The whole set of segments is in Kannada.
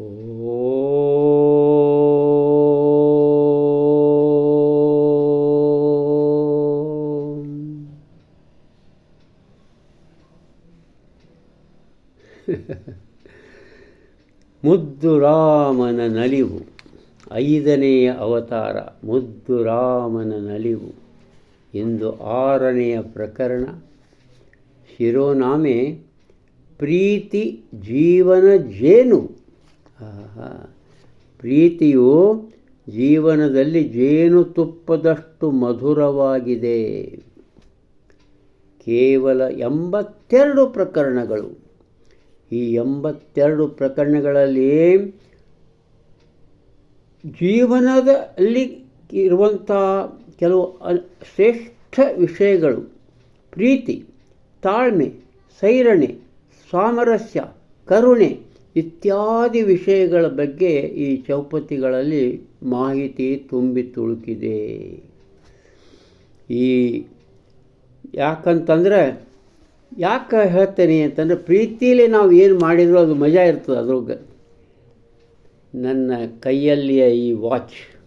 ಓಂ. ಮುದ್ದು ರಾಮನ ನಲಿವು, ಐದನೆಯ ಅವತಾರ, ಮುದ್ದು ರಾಮನ ನಲಿವು ಎಂದು ಆರನೆಯ ಪ್ರಕರಣ ಶಿರೋನಾಮೆ, ಪ್ರೀತಿ ಜೀವನ ಜೇನು. ಪ್ರೀತಿಯು ಜೀವನದಲ್ಲಿ ಜೇನುತುಪ್ಪದಷ್ಟು ಮಧುರವಾಗಿದೆ. ಕೇವಲ ಎಂಬತ್ತೆರಡು ಪ್ರಕರಣಗಳು. ಈ ಎಂಬತ್ತೆರಡು ಪ್ರಕರಣಗಳಲ್ಲಿ ಜೀವನದಲ್ಲಿ ಇರುವಂಥ ಕೆಲವು ಶ್ರೇಷ್ಠ ವಿಷಯಗಳು. ಪ್ರೀತಿ, ತಾಳ್ಮೆ, ಸೈರಣೆ, ಸಾಮರಸ್ಯ, ಕರುಣೆ ಇತ್ಯಾದಿ ವಿಷಯಗಳ ಬಗ್ಗೆ ಈ ಚೌಪತಿಗಳಲ್ಲಿ ಮಾಹಿತಿ ತುಂಬಿ ತುಳುಕಿದೆ. ಈ ಯಾಕಂತಂದರೆ, ಯಾಕೆ ಹೇಳ್ತೇನೆ ಅಂತಂದರೆ ಪ್ರೀತಿಯಲ್ಲಿ ನಾವು ಏನು ಮಾಡಿದರೂ ಅದು ಮಜಾ ಇರ್ತದೆ ಅದ್ರೊಳಗೆ. ನನ್ನ ಕೈಯಲ್ಲಿಯ ಈ ವಾಚ್,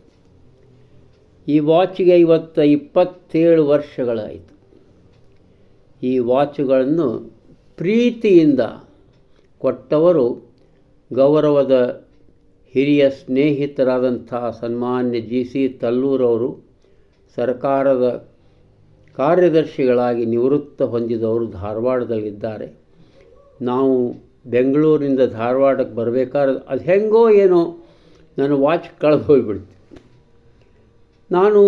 ಈ ವಾಚ್ಗೆ ಇವತ್ತು ಇಪ್ಪತ್ತೇಳು ವರ್ಷಗಳಾಯಿತು. ಈ ವಾಚುಗಳನ್ನು ಪ್ರೀತಿಯಿಂದ ಕೊಟ್ಟವರು ಗೌರವದ ಹಿರಿಯ ಸ್ನೇಹಿತರಾದಂಥ ಸನ್ಮಾನ್ಯ ಜಿ ಸಿ ತಲ್ಲೂರವರು ಸರ್ಕಾರದ ಕಾರ್ಯದರ್ಶಿಗಳಾಗಿ ನಿವೃತ್ತ ಹೊಂದಿದವರು ಧಾರವಾಡದಲ್ಲಿದ್ದಾರೆ. ನಾವು ಬೆಂಗಳೂರಿನಿಂದ ಧಾರವಾಡಕ್ಕೆ ಬರಬೇಕಾದ್ರೆ ಅದು ಹೆಂಗೋ ಏನೋ ನನ್ನ ವಾಚ್ ಕಳೆದು ಹೋಗಿಬಿಡ್ತು. ನಾನು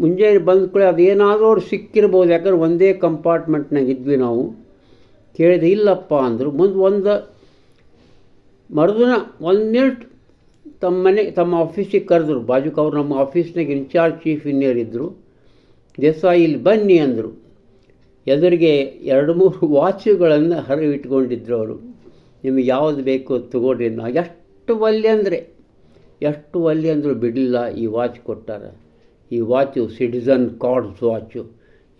ಮುಂಜಾನೆ ಬಂದ ಕೂಡ ಅದೇನಾದರೂ ಅವ್ರು ಸಿಕ್ಕಿರ್ಬೋದು, ಯಾಕಂದ್ರೆ ಒಂದೇ ಕಂಪಾರ್ಟ್ಮೆಂಟ್ನಾಗ ಇದ್ವಿ ನಾವು. ಕೇಳಿದೆ, ಇಲ್ಲಪ್ಪ ಅಂದರು, ಮುಂದೆ ಒಂದು ಮರುದಿನ ಒಂದು ಮಿನಿಟ್ ತಮ್ಮ ಮನೆ, ತಮ್ಮ ಆಫೀಸಿಗೆ ಕರೆದ್ರು. ಬಾಜುಕ ಅವರು ನಮ್ಮ ಆಫೀಸ್ನಾಗ ಇನ್ಚಾರ್ಜ್ ಚೀಫ್ ಇಂಜಿನಿಯರ್ ಇದ್ದರು ದೇಸಾಯಿ ಇಲ್ಲಿ ಬನ್ನಿ ಅಂದರು. ಎದುರಿಗೆ ಎರಡು ಮೂರು ವಾಚುಗಳನ್ನು ಹರವಿಟ್ಕೊಂಡಿದ್ರು ಅವರು. ನಿಮಗೆ ಯಾವುದು ಬೇಕು ತಗೊಳ್ರಿ ನಾ ಎಷ್ಟು ಒಲ್ಲೆ ಅಂದರೆ, ಎಷ್ಟು ಒಲ್ಲೆ ಅಂದರೂ ಬಿಡಲಿಲ್ಲ ಈ ವಾಚ್ ಕೊಟ್ಟಾರ. ಈ ವಾಚು ಸಿಟಿಸನ್ ಕಾರ್ಡ್ಸ್ ವಾಚು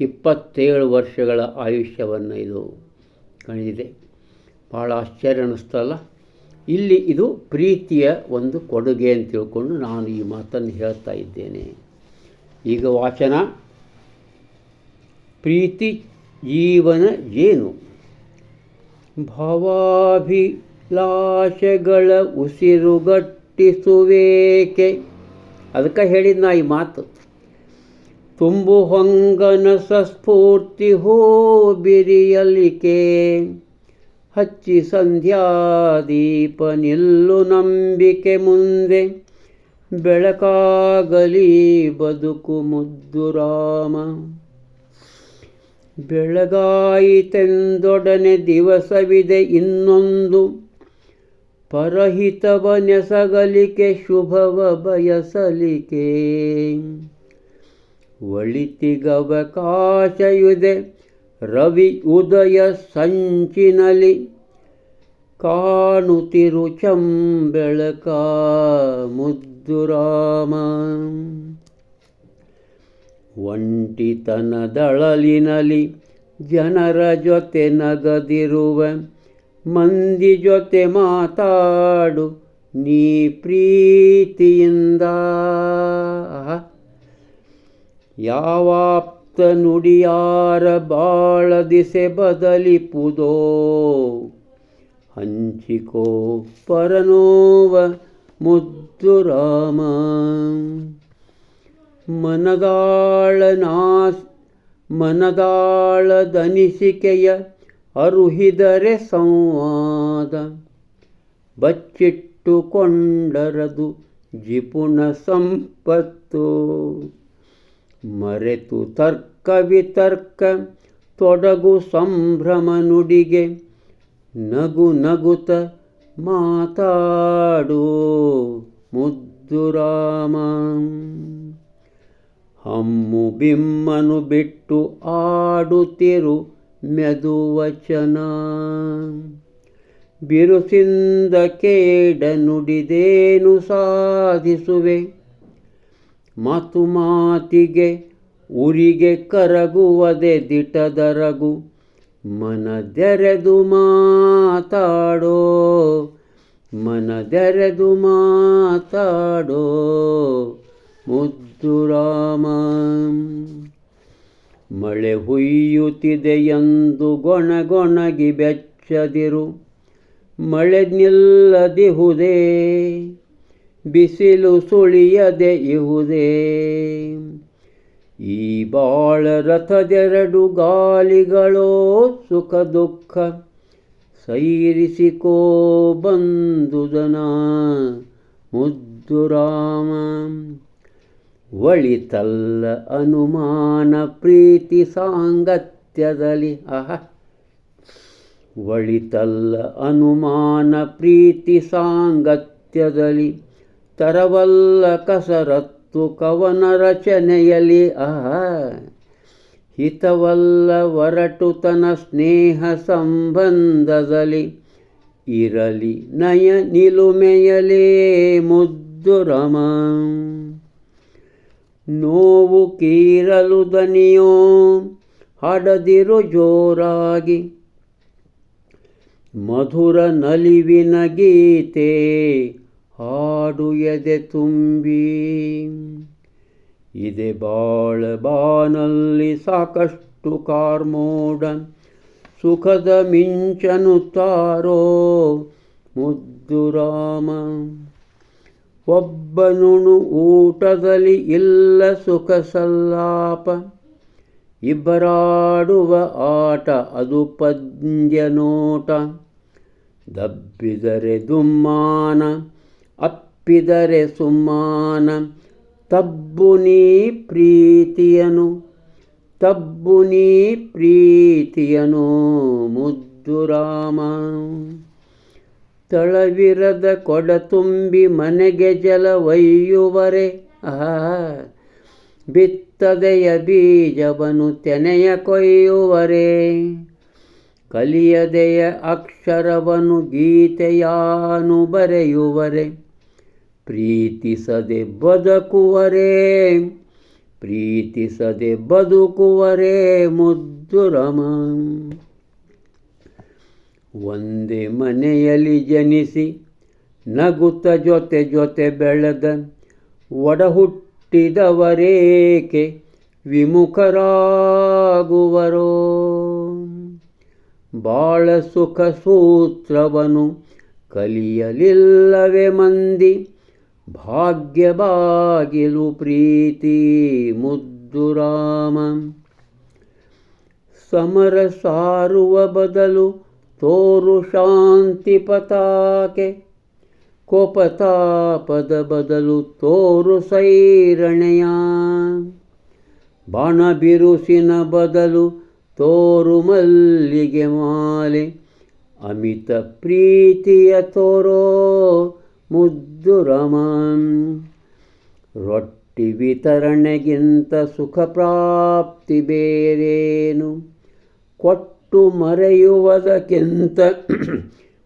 ಇಪ್ಪತ್ತೇಳು ವರ್ಷಗಳ ಆಯುಷ್ಯವನ್ನು ಇದು ಕಣಿದಿದೆ ಭಾಳ ಆಶ್ಚರ್ಯ ಅನ್ನಿಸ್ತಲ್ಲ ಇಲ್ಲಿ ಇದು ಪ್ರೀತಿಯ ಒಂದು ಕೊಡುಗೆ ಅಂತ ತಿಳ್ಕೊಂಡು ನಾನು ಈ ಮಾತನ್ನು ಹೇಳ್ತಾ ಇದ್ದೇನೆ. ಈಗ ವಾಚನ. ಪ್ರೀತಿ ಜೀವನ ಏನು? ಭಾವಾಭಿಲಾಷೆಗಳ ಉಸಿರುಗಟ್ಟಿಸುವೇಕೆ ಅದಕ್ಕೆ ಹೇಳಿದ ನಾ ಈ ಮಾತು. ತುಂಬು ಹೊಂಗನ ಸಸ್ಫೂರ್ತಿ ಹೋ ಬಿರಿಯಲಿಕೆ. ಹಚ್ಚಿ ಸಂಧ್ಯಾ ದೀಪ ನಿಲ್ಲು ನಂಬಿಕೆ ಮುಂದೆ. ಬೆಳಕಾಗಲಿ ಬದುಕು ಮುದ್ದು ರಾಮ. ಬೆಳಗಾಯಿತೆಂದೊಡನೆ ದಿವಸವಿದೆ ಇನ್ನೊಂದು. ಪರಹಿತವನೆಸಗಲಿಕೆ ಶುಭವ ಬಯಸಲಿಕೆ. ಒಳಿತಿಗವಕಾಶಯುದೆ ರವಿ ಉದಯ ಸಂಚಿನಲಿ ಕಾಣುತ್ತಿರು ಚಂಬೆಳಕ ಮುದ್ದು ರಾಮ ಒಂಟಿತನದಳಲಿನಲಿ ಜನರ ಜೊತೆ ನಗದಿರುವ ಮಂದಿ ಜೊತೆ ಮಾತಾಡು ನೀ ಪ್ರೀತಿಯಿಂದ ಆಹಾ. ಯಾವಾಪ್ತ ನುಡಿಯಾರ ಬಾಳ ದಿಸೆ ಬದಲಿಪುದೋ? ಹಂಚಿಕೋ ಪರನೋವ ಮುದ್ದು ರಾಮ. ಮನದಾಳನಾಸ್ ಮನದಾಳದನಿಸಿಕೆಯ ಅರುಹಿದರೆ ಸಂವಾದ. ಬಚ್ಚಿಟ್ಟುಕೊಂಡರದು ಜಿಪುಣ ಸಂಪತ್ತು. ಮರೆತು ತರ್ಕ ವಿತರ್ಕ ತೊಡಗು ಸಂಭ್ರಮ ನುಡಿಗೆ ನಗು ನಗುತ ಮಾತಾಡು ಮುದ್ದು ರಾಮ. ಹಮ್ಮು ಬಿಮ್ಮನು ಬಿಟ್ಟು ಆಡುತ್ತಿರು ಮೆದುವಚನ. ಬಿರುಸಿಂದ ಕೇಡ ನುಡಿದೇನು ಸಾಧಿಸುವೆ? ಮಾತು ಮಾತಿಗೆ ಉರಿಗೆ ಕರಗುವದೆ ದಿಟದರಗು, ಮನದೆರೆದು ಮಾತಾಡೋ ಮನದೆರೆದು ಮಾತಾಡೋ ಮುದ್ದು ರಾಮ. ಮಳೆ ಹುಯ್ಯುತ್ತಿದೆಯೆಂದು ಗೊಣಗೊಣಗಿ ಬೆಚ್ಚದಿರು, ಮಳೆ ನಿಲ್ಲದಿಹುದೇ. ಬಿಸಿಲು ಸುಳಿಯದೆ ಇಹುದೇ ಈ ಬಾಳ ರಥದೆರಡು ಗಾಲಿಗಳೋ ಸುಖ ದುಃಖ ಸೈರಿಸಿಕೋ ಬಂದುದನ ಮುದ್ದು ರಾಮ ಒಳಿತಲ್ಲ ಅನುಮಾನ ಪ್ರೀತಿ ಸಾಂಗತ್ಯದಲ್ಲಿ ಅಹ ಒಳಿತಲ್ಲ ಅನುಮಾನ ಪ್ರೀತಿ ಸಾಂಗತ್ಯದಲ್ಲಿ ತರವಲ್ಲ ಕಸರತ್ತು ಕವನ ರಚನೆಯಲ್ಲಿ, ಆಹ, ಹಿತವಲ್ಲ ಒರಟುತನ ಸ್ನೇಹ ಸಂಬಂಧದಲ್ಲಿ ಇರಲಿ ನಯ ನಿಲುಮೆಯಲೇ ಮುದ್ದು ರಮ. ನೋವು ಕೀರಲು ದನಿಯೋ, ಹಾಡದಿರು ಜೋರಾಗಿ. ಮಧುರ ನಲಿವಿನ ಗೀತೆ ಹಾಡು ಎದೆ ತುಂಬಿ. ಇದೆ ಬಾಳ ಬಾನಲ್ಲಿ ಸಾಕಷ್ಟು ಕಾರ್ಮೋಡ ಸುಖದ ಮಿಂಚನು ತಾರೋ ಮುದ್ದು ರಾಮ. ಒಬ್ಬನುಣು ಊಟದಲ್ಲಿ ಇಲ್ಲ ಸುಖ ಸಲ್ಲಾಪ. ಇಬ್ಬರಾಡುವ ಆಟ ಅದು ಪದ್ಯ ನೋಟ. ದಬ್ಬಿದರೆ ದುಮ್ಮಾನ ಅಪ್ಪಿದರೆ ಸುಮ್ಮಾನ ತಬ್ಬು ನೀ ಪ್ರೀತಿಯನು, ತಬ್ಬು ನೀ ಪ್ರೀತಿಯನು ಮುದ್ದು ರಾಮ. ತಳವಿರದ ಕೊಡ ತುಂಬಿ ಮನೆಗೆ ಜಲ ಒಯ್ಯುವರೆ ಆಹಾ ಬಿತ್ತದೆಯ ಬೀಜವನು ತೆನೆಯ ಕೊಯ್ಯುವರೆ. ಕಲಿಯದೆಯ ಅಕ್ಷರವನು ಗೀತೆಯಾನು ಬರೆಯುವರೆ. ಪ್ರೀತಿಸದೆ ಬದುಕುವರೇ ಪ್ರೀತಿಸದೆ ಬದುಕುವರೇ ಮುದ್ದು ರಮ ಒಂದೇ ಮನೆಯಲ್ಲಿ ಜನಿಸಿ ನಗುತ್ತ ಜೊತೆ ಜೊತೆ ಬೆಳೆದ ಒಡ ಹುಟ್ಟಿದವರೇಕೆ ವಿಮುಖರಾಗುವರೋ? ಬಾಳ ಸುಖ ಸೂತ್ರವನು ಕಲಿಯಲಿಲ್ಲವೇ ಮಂದಿ. ಭಾಗ್ಯ ಬಾಗಿಲು ಪ್ರೀತಿ ಮುದ್ದು ರಾಮ. ಸಮರ ಸಾರುವ ಬದಲು ತೋರು ಶಾಂತಿ ಪತಾಕೆ. ಕೋಪತಾಪದ ಬದಲು ತೋರು ಸೈರಣೆಯ. ಬಾಣ ಬಿರುಸಿನ ಬದಲು ತೋರು ಮಲ್ಲಿಗೆ ಮಾಲೆ. ಅಮಿತ ಪ್ರೀತಿಯ ತೋರೋ ಮುದ್ದು ರಮಾನ್. ರೊಟ್ಟಿ ವಿತರಣೆಗಿಂತ ಸುಖ ಪ್ರಾಪ್ತಿ ಬೇರೇನು? ಕೊಟ್ಟು ಮರೆಯುವುದಕ್ಕಿಂತ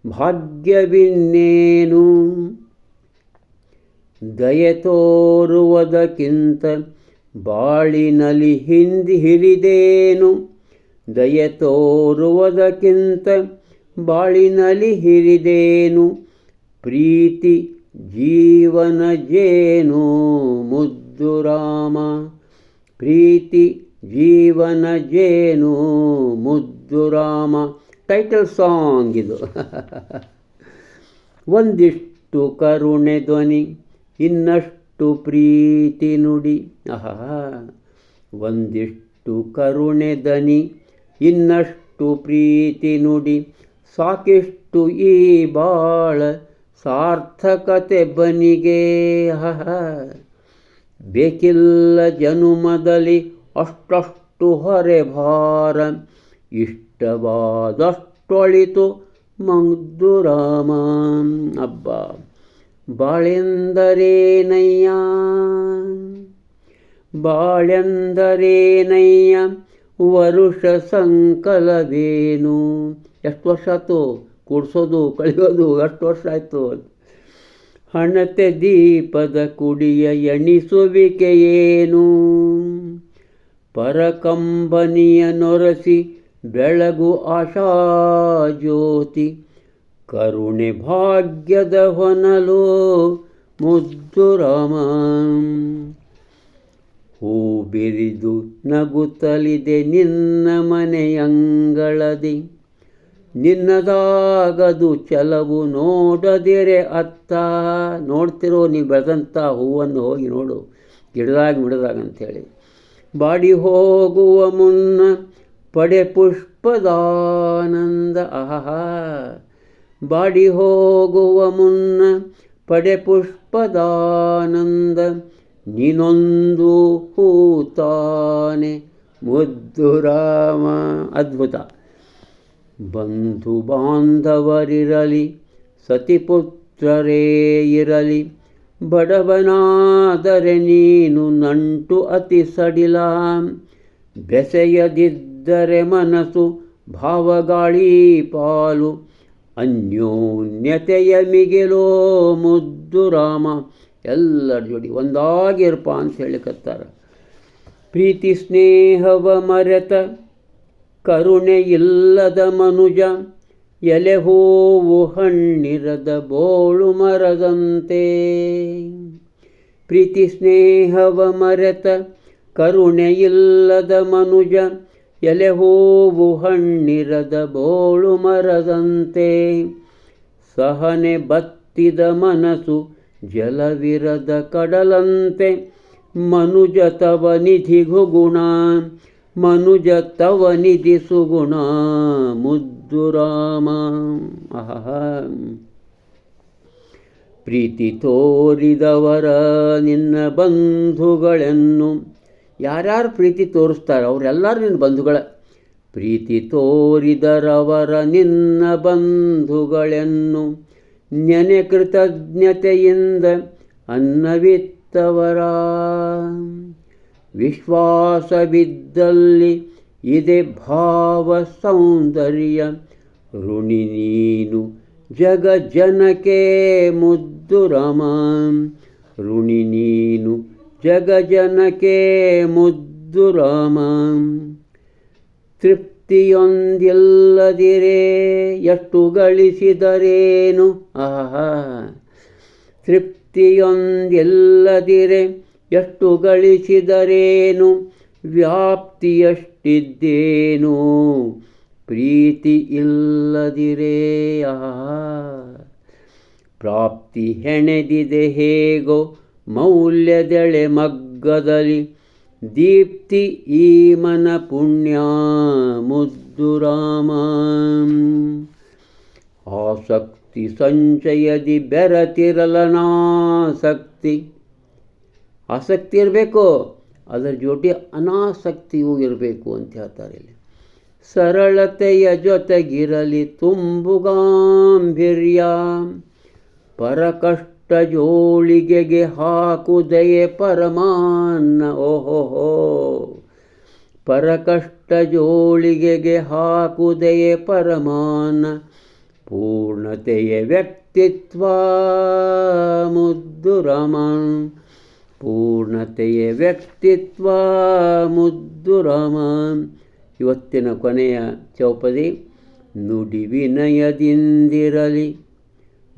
ಭಾಗ್ಯವಿನ್ನೇನು ದಯೆ ತೋರುವುದಕ್ಕಿಂತ ಬಾಳಿನಲ್ಲಿ ಹಿಂದಿ ಹಿರಿದೇನು? ದಯೆ ತೋರುವುದಕ್ಕಿಂತ ಬಾಳಿನಲ್ಲಿ ಹಿರಿದೇನು? ಪ್ರೀತಿ ಜೀವನ ಜೇನು ಮುದ್ದು ರಾಮ. ಪ್ರೀತಿ ಜೀವನ ಜೇನು ಮುದ್ದು ರಾಮ. ಟೈಟಲ್ ಸಾಂಗ್ ಇದು. ಒಂದಿಷ್ಟು ಕರುಣೆ ಧ್ವನಿ, ಇನ್ನಷ್ಟು ಪ್ರೀತಿ ನುಡಿ. ಆಹಾ. ಒಂದಿಷ್ಟು ಕರುಣೆ ಧ್ವನಿ, ಇನ್ನಷ್ಟು ಪ್ರೀತಿ ನುಡಿ. ಸಾಕಿಷ್ಟು ಈ ಬಾಳ ಸಾರ್ಥಕತೆ ಬನಿಗೆ, ಹಹ. ಬೇಕಿಲ್ಲ ಜನುಮದಲ್ಲಿ ಅಷ್ಟಷ್ಟು ಹೊರೆ ಭಾರ. ಇಷ್ಟವಾದಷ್ಟೊಳಿತು ಮುದ್ದು ರಾಮ ಅಬ್ಬ ಬಾಳೆಂದರೇನಯ್ಯ ಬಾಳೆಂದರೇನಯ್ಯ ವರುಷ ಸಂಕಲವೇನು. ಎಷ್ಟು ವರ್ಷ ಆಯ್ತು? ಕೂಡ್ಸೋದು, ಕಳಿಯೋದು ಎಷ್ಟು ವರ್ಷ ಆಯಿತು ಹಣತೆ ದೀಪದ ಕುಡಿಯ ಎಣಿಸುವಿಕೆ ಏನು ಪರಕಂಬನಿಯ ನೊರಸಿ ಬೆಳಗು ಆಶಾ ಜ್ಯೋತಿ, ಕರುಣೆ ಭಾಗ್ಯದ ಹೊನಲು ಮುದ್ದು ರಾಮ. ಹೂ ಬಿರಿದು ನಗುತ್ತಲಿದೆ ನಿನ್ನ ಮನೆಯಂಗಳದಿ. ನಿನ್ನದಾಗದು ಚಲವು ನೋಡದಿರೆ ಅತ್ತ. ನೋಡ್ತಿರೋ ನೀ ಬೆಳೆದಂಥ ಹೂವನ್ನು ಹೋಗಿ ನೋಡು. ಗಿಡದಾಗ ಮಿಡದಾಗ ಅಂಥೇಳಿ. ಬಾಡಿ ಹೋಗುವ ಮುನ್ನ ಪಡೆ ಪುಷ್ಪದಾನಂದ. ಆಹಾ ಬಾಡಿ ಹೋಗುವ ಮುನ್ನ ಪಡೆ ಪುಷ್ಪದಾನಂದ. ನೀನೊಂದು ಹೂತಾನೆ ಮುದ್ದು ರಾಮ. ಅದ್ಭುತ. ಬಂಧು ಬಾಂಧವರಿರಲಿ ಸತಿಪುತ್ರರೇ ಇರಲಿ. ಬಡವನಾದರೆ ನೀನು ನಂಟು ಅತಿ ಸಡಿಲ. ಬೆಸೆಯದಿದ್ದರೆ ಮನಸ್ಸು ಭಾವಗಾಳಿ ಪಾಲು. ಅನ್ಯೋನ್ಯತೆಯ ಮಿಗಿಲೋ ಮುದ್ದು ರಾಮ. ಎಲ್ಲರ ಜೋಡಿ ಒಂದಾಗಿರ್ಪ ಅಂತ ಹೇಳಿಕತ್ತಾರ ಪ್ರೀತಿ ಸ್ನೇಹವ ಮರೆತ ಕರುಣೆ ಇಲ್ಲದ ಮನುಜ ಎಲೆ ಹೂವು ಹಣ್ಣಿರದ ಬೋಳು ಮರದಂತೆ. ಪ್ರೀತಿ ಸ್ನೇಹವ ಮರೆತ ಕರುಣೆ ಇಲ್ಲದ ಮನುಜ ಎಲೆ ಹೂವು ಹಣ್ಣಿರದ ಬೋಳು ಮರದಂತೆ. ಸಹನೆ ಬತ್ತಿದ ಮನಸ್ಸು ಜಲವಿರದ ಕಡಲಂತೆ. ಮನುಜ ತವ ನಿಧಿಗು ಗುಣ ಮನುಜ ತವ ನಿಧಿ ಸುಗುಣ ಮುದ್ದು ರಾಮ. ಆಹ ಪ್ರೀತಿ ತೋರಿದವರ ನಿನ್ನ ಬಂಧುಗಳೆನ್ನು ಯಾರ್ಯಾರು ಪ್ರೀತಿ ತೋರಿಸ್ತಾರೆ ಅವರೆಲ್ಲರೂ ನಿನ್ನ ಬಂಧುಗಳ. ಪ್ರೀತಿ ತೋರಿದರವರ ನಿನ್ನ ಬಂಧುಗಳೆನ್ನು ನೆನೆ ಕೃತಜ್ಞತೆಯಿಂದ ಅನ್ನವಿತ್ತವರ. ವಿಶ್ವಾಸವಿದ್ದಲ್ಲಿ ಇದೆ ಭಾವ ಸೌಂದರ್ಯ ಋಣಿ ನೀನು ಜಗ ಜನಕ್ಕೆ ಮುದ್ದು ರಾಮ. ಋಣಿ ನೀನು ಜಗ ಜನಕೆ ಮುದ್ದು ರಾಮ. ತೃಪ್ತಿಯೊಂದಿಲ್ಲದಿರೇ, ಎಷ್ಟು ಗಳಿಸಿದರೇನು? ಆಹಾ. ತೃಪ್ತಿಯೊಂದಿಲ್ಲದಿರೆ ಎಷ್ಟು ಗಳಿಸಿದರೇನು? ವ್ಯಾಪ್ತಿಯಷ್ಟಿದ್ದೇನು? ಪ್ರೀತಿ ಇಲ್ಲದಿರೇ ಆಹಾ ಪ್ರಾಪ್ತಿ ಹೆಣೆದಿದೆ ಹೇಗೋ? ಮೌಲ್ಯದೆಳೆ ಮಗ್ಗದಲ್ಲಿ ದೀಪ್ತಿ ಈ ಮನ ಪುಣ್ಯ ಮುದ್ದು ರಾಮ. ಆಸಕ್ತಿ ಸಂಚಯದಿ ಬೆರತಿರಲನಾಸಕ್ತಿ ಆಸಕ್ತಿ ಇರಬೇಕು, ಅದರ ಜೊತೆ ಅನಾಸಕ್ತಿಯೂ ಇರಬೇಕು ಅಂತ ಹೇಳ್ತಾರೆ ಇಲ್ಲಿ. ಸರಳತೆಯ ಜೊತೆಗಿರಲಿ ತುಂಬುಗಾಂಭೀರ್ಯ ಪರಕಷ್ಟ ಜೋಳಿಗೆಗೆ ಹಾಕುದಯೇ ಪರಮಾನ್ನ, ಓಹೋಹೋ. ಪರಕಷ್ಟ ಜೋಳಿಗೆಗೆ ಹಾಕುದಯೇ ಪರಮಾನ್ನ, ಪೂರ್ಣತೆಯ ವ್ಯಕ್ತಿತ್ವ ಮುದ್ದು ಪೂರ್ಣತೆಯ ವ್ಯಕ್ತಿತ್ವ, ಮುದ್ದು ರಾಮ ಇವತ್ತಿನ ಕೊನೆಯ ಚೌಪದಿ, ನುಡಿ ವಿನಯದಿಂದಿರಲಿ.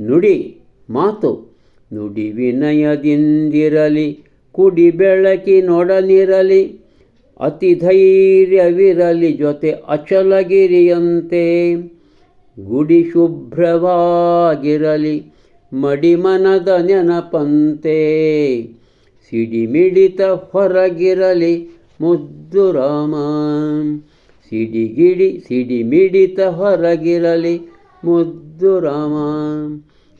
ನುಡಿ ಮಾತು, ನುಡಿ ವಿನಯದಿಂದಿರಲಿ. ಕುಡಿ ಬೆಳಕಿ ಬೆಳಕಿನೊಡನಿರಲಿ ಅತಿ ಧೈರ್ಯವಿರಲಿ ಜೊತೆ ಅಚಲಗಿರಿಯಂತೆ. ಗುಡಿ ಶುಭ್ರವಾಗಿರಲಿ. ಮಡಿಮನದ ನೆನಪಂತೆ. ಸಿಡಿಮಿಡಿತ ಹೊರಗಿರಲಿ, ಮುದ್ದು ರಾಮ. ಸಿಡಿಗಿಡಿ ಸಿಡಿಮಿಡಿತ ಹೊರಗಿರಲಿ, ಮುದ್ದು ರಾಮ.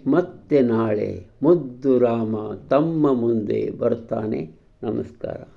ಮತ್ತೆ ನಾಳೆ ಮುದ್ದು ರಾಮ ತಮ್ಮ ಮುಂದೆ ಬರ್ತಾನೆ. ನಮಸ್ಕಾರ.